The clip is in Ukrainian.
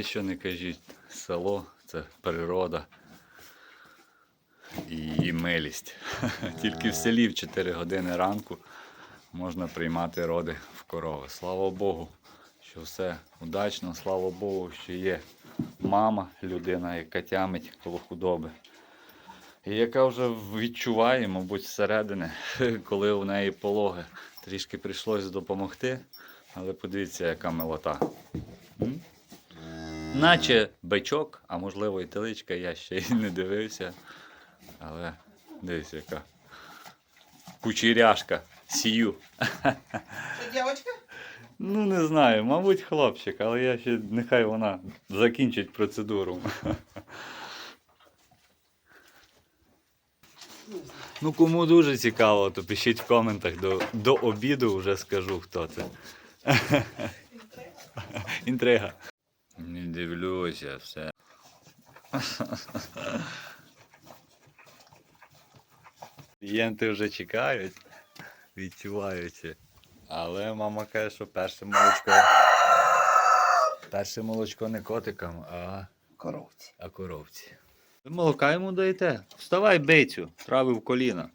Що не кажіть, село це природа і милість. Тільки в селі в 4 години ранку можна приймати роди в корови. Слава Богу, що все удачно, слава Богу, що є мама, людина, яка тямить коло худоби. І яка вже відчуває, мабуть, зсередини, коли у неї пологи. Трішки прийшлось допомогти, але подивіться, яка милота. Наче бичок, а можливо і теличка, я ще й не дивився. Але дивіться, яка кучеряшка, сію. Що, дівчинка? Ну, не знаю, мабуть, хлопчик, але я ще нехай вона закінчить процедуру. Ну, кому дуже цікаво, то пишіть в коментах до, до обіду вже скажу, хто це. Інтрига. Дивлюся, все. Клієнти вже чекають, відчуваються. Але мама каже, що перше молочко. Перше молочко не котикам, а, Коровці. а коровці. Ви молока йому даєте? Вставай, бейцю, трави в коліна.